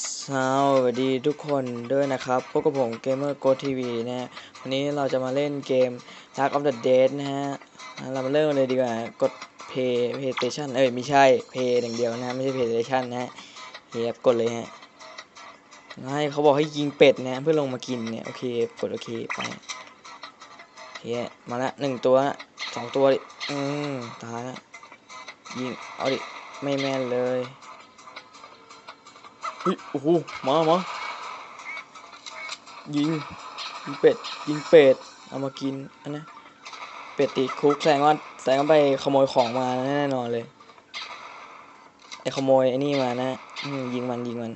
สวัสดีทุกคนด้วยนะครับพบกับผมเกมเมอร์โกทีวีนะฮะวันนี้เราจะมาเล่นเกม Dark of the Dead นะฮะ เรามาเริ่มเลยดีกว่า กด Play PlayStation เอ้ยไม่ใช่ Play อย่างเดียวนะฮะไม่ใช่ PlayStation นะฮะเฮียกดเลยฮะให้เขาบอกให้ยิงเป็ดนะ เพื่อลงมากินเนี่ย โอเค กดโอเคไปเฮียมาละหนึ่งตัวละสองตัวดิ อืมตายละยิง เอาดิ ไม่แม่นเลย ฮ้ยโอ้โหมามายิงยิงเป็ดยิงเป็ดเอามากินอันนะเป็ดติดคุกแสดงว่าแสดงว่าไปขโมยของมาแน่นอนเลยไอขโมยไอนี่มานะยิงมันยิงมัน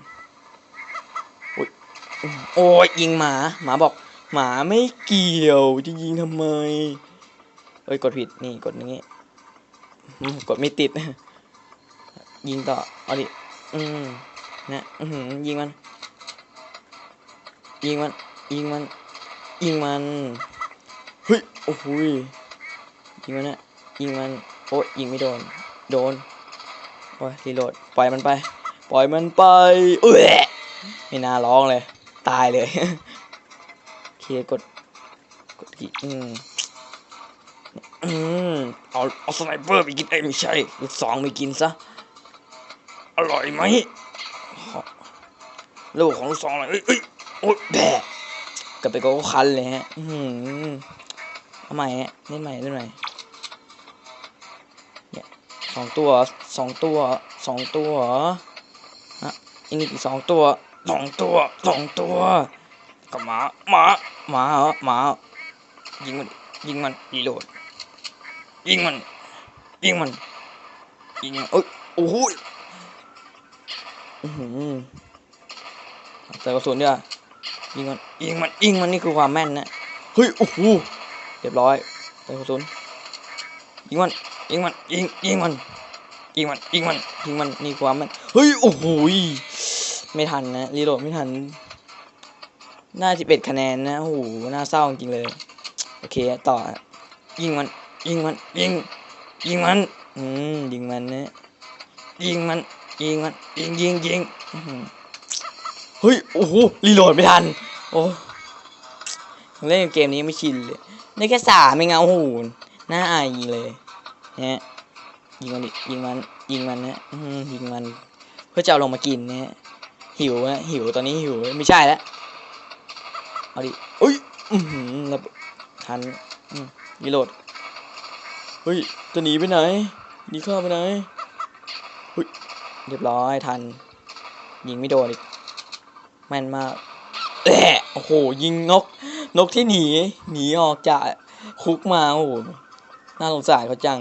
โอ้ยยิงหมาหมาบอกหมาไม่เกี่ยวจะยิงทำไมเอ้ยกดผิดนี่กดอย่างงี้กดไม่ติด ยิงต่อเอาดิอืม นะอือหือยิงมัน ยิงมัน ยิงมัน ยิงมัน เฮ้ย โอ้โหยยิงมันนะยิงมัน โอ้ยิงไม่โดน โดนโอ้ยรีโหลด ปล่อยมันไป ปล่อยมันไปเอ้ยไม่น่าร้องเลย ตายเลยโอเคกด กดกี่อืมอืมเอาเอาสไนเปอร์ไปกินเอ้ไม่ใช่ลูกสองไปกินซะ อร่อยไหม ลูกของลูกซองเลยเอ้ยเอ้ยโอ๊ยแบะกลับไปก็คันเลยฮะอือหือเอาใหม่ฮะเล่นใหม่เล่นใหม่เนี่ยสองตัวสองตัวสองตัวฮะอันนี้อีกสองตัวสองตัวสองตัวกับหมาหมาหมาเหรอหมายิงมันยิงมันรีโหลดยิงมันยิงมันยิงมันเอ้ยโอ้โหอือหือ ใส่กระสุนด้วยยิงมันยิงมันยิงมันนี่คือความแม่นนะเฮ้ยโอ้โหเรียบร้อยใส่กระสุนยิงมันยิงมันยิงยิงมันยิงมันยิงมันยิงมันนี่ความแม่นเฮ้ยโอ้โหยไม่ทันนะรีโหลดไม่ทันหน้าสิบเอ็ดคะแนนนะโอ้โหน่าเศร้าจริงๆเลยโอเคต่อยิงมันยิงมันยิงยิงมันอืมยิงมันนะยิงมันยิงมันยิงยิงยิงอื้อหือ เฮ้ย โอ้โห รีโหลดไม่ทัน โอ้เล่นเกมนี้ไม่ชินเลยได้แค่สามเองอะโอ้โหน่าอายเลยนะยิงมันยิงมัน ยิงมันนะยิงมัน เพื่อจะเอาลงมากินนะฮะหิวนะหิวตอนนี้หิวไม่ใช่แล้วเอาดิเอ้ยอือหือระเบิดทันรีโหลดเฮ้ยจะหนีไปไหนหนีข้าไปไหนเฮ้ยเรียบร้อยทัน ยิงไม่โดนอีก ม่นมากแอะโอ้โห ยิงนก นกที่หนี หนีออกจากคุกมาโอ้โห น่าสงสารเขาจัง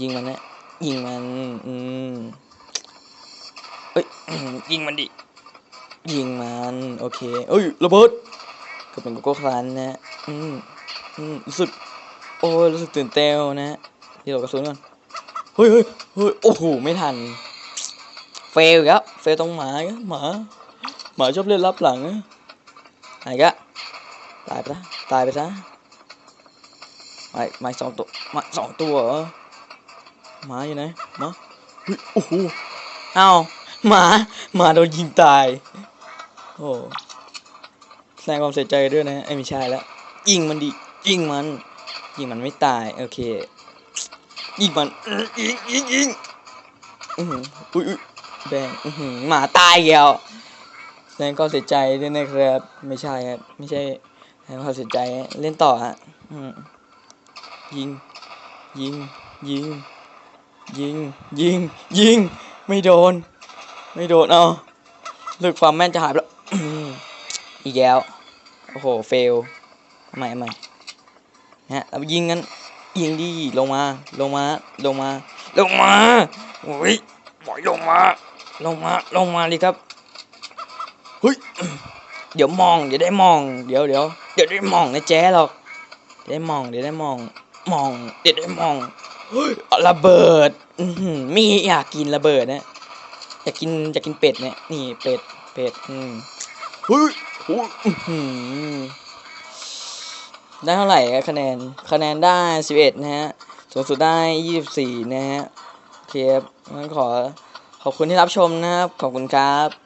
ยิงมันนะยิงมัน อืมเอ้ย ยิงมันดิ ยิงมัน โอเค เอ้ย ระเบิด ก็เป็นโกโก้คลันนะ อืมอืมรู้สึก โอ้ยรู้สึกตื่นเต้นนะเดี๋ยวกระสุนก่อน เฮ้ยเฮ้ยเฮ้ยโอ้โห ไม่ทัน เฟลอีกแล้วเฟลตรงหมาอีกแล้วหมาหมาชอบเล่นรับหลังอะไหนกะตายไปซะตายไปซะไม่ไม่สองตัวมาสองตัวเหรอหมาอยู่ไหนหมาเฮ้ยโอ้โหเอาหมาหมาโดนยิงตายโอ้แสดงความเสียใจด้วยนะไอ้ไม่ใช่แล้วยิงมันดิยิงมันยิงมันไม่ตายโอเคยิงมันยิงยิงยิงอือหืออุ้ยอุ้ย แบงหมาตายอีกแล้วแสดงความเสียใจด้วยนะครับ ไม่ใช่ครับ ไม่ใช่แสดงความเสียใจเล่นต่อฮะยิง ยิง ยิง ยิง ยิง ยิง ไม่โดน ไม่โดนเอาเลือกความแม่นจะหายไปแล้วอีกแล้วโอ้โหเฟลใหม่ใหม่ะฮะเรายิงกันยิงดิลงมา ลงมา ลงมา ลงมาโอ้ยปล่อยลงมา ลงมาลงมาดิครับเฮ้ยเดี๋ยวมองเดี๋ยวได้มอง เดี๋ยวเดี๋ยวเดี๋ยวได้มองนะแจ๊หรอกเดี๋ยวได้มองเดี๋ยวได้มอง มองเดี๋ยวได้มองเฮ้ยระเบิดอือหือมีอยากกินระเบิดนะอยากกินอยากกินเป็ดเนี่ยนี่เป็ดเป็ดอืมเฮ้ยโอ้ยอื้อหือได้เท่าไหร่อะคะแนนคะแนนได้สิบเอ็ดนะฮะสูงสุดได้ยี่สิบสี่นะฮะโอเคครับงั้นขอ ขอบคุณที่รับชมนะครับ ขอบคุณครับ